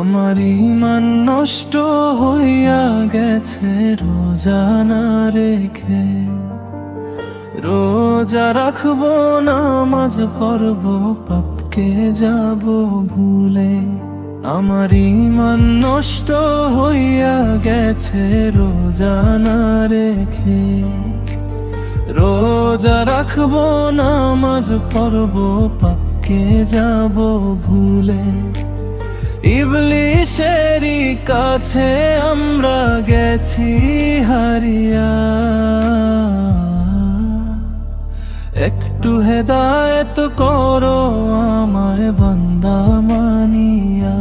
আমার ইমান নষ্ট হইয়া গেছে রোজানা রেখে। রোজা রাখব, নামাজ পড়ব, পাপকে যাব ভুলে। আমার ইমান নষ্ট হইয়া গেছে রোজানা রেখে। রোজা রাখব, নামাজ পড়ব, পাপকে যাব ভুলে। ইবলিশেরই কাছে আমরা গেছি হারিয়া। একটু হেদায়ত করো আমায় বান্দা মানিয়া।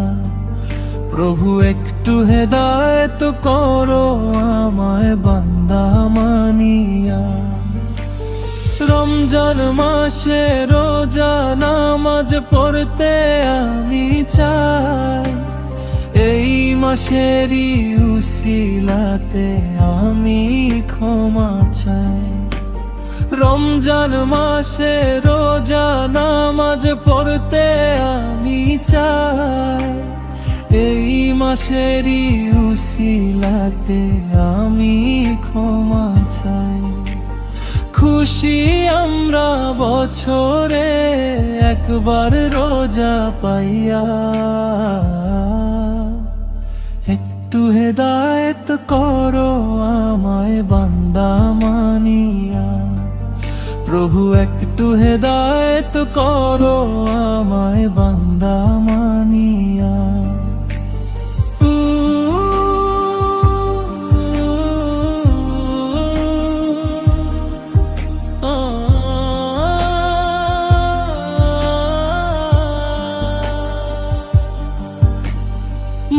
প্রভু, একটু হেদায়ত করো আমায় বান্দা মানিয়া। রমজান মাসে রোজা নামাজ পড়তে আমি চাই। এই মাসেরই উসিলাতে আমি ক্ষমা চাই। রমজান মাসে রোজা নামাজ পড়তে আমি চাই। এই মাসেরই উসিলাতে আমি ক্ষমা চাই। খুশি আমরা বছরে একবার রোজা পাইয়া। একটু হেদায়ত করো আমায় বান্দা মানিয়া। প্রভু, একটু হেদায়ত করো আমায় বান্দা মানিয়া।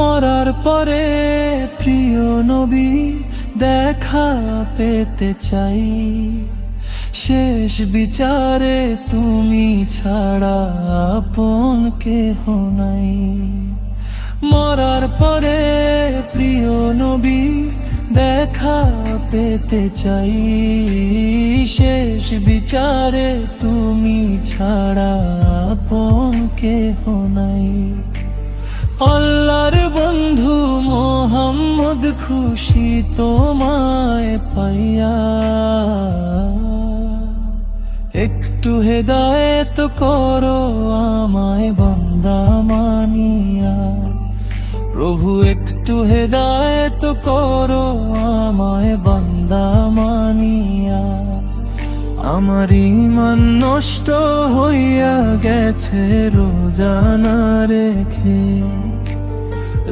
মরার পরে প্রিয় নবী দেখা পেতে চাই। শেষ বিচারে তুমি ছাড়া আপন কেহ নাই। মরার পরে প্রিয় নবী দেখা পেতে চাই। শেষ বিচারে তুমি ছাড়া আপন কেহ নাই। খুশি তোমায় পাইয়া। একটু হেদায়ত করো আমায় বান্দা মানিয়া। প্রভু, একটু হেদায়ত করো আমায় বান্দা মানিয়া। আমার ইমান নষ্ট হইয়া গেছে রোজানা রেখে।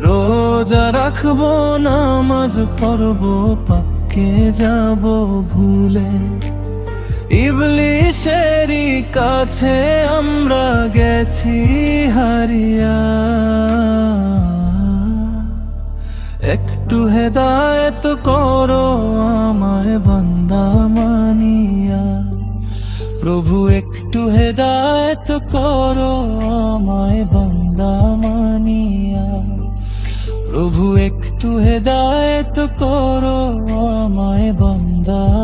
রোজা রাখব, নামাজ পড়ব পাপকে যাব ভুলে। ইবলিশেরই কাছে আমরা গেছি হারিয়া। একটু হেদায়ত করো আমায়, বান্দা মানিয়া। প্রভু, একটু হেদায়ত করো আমায় করো আমায় বন্দা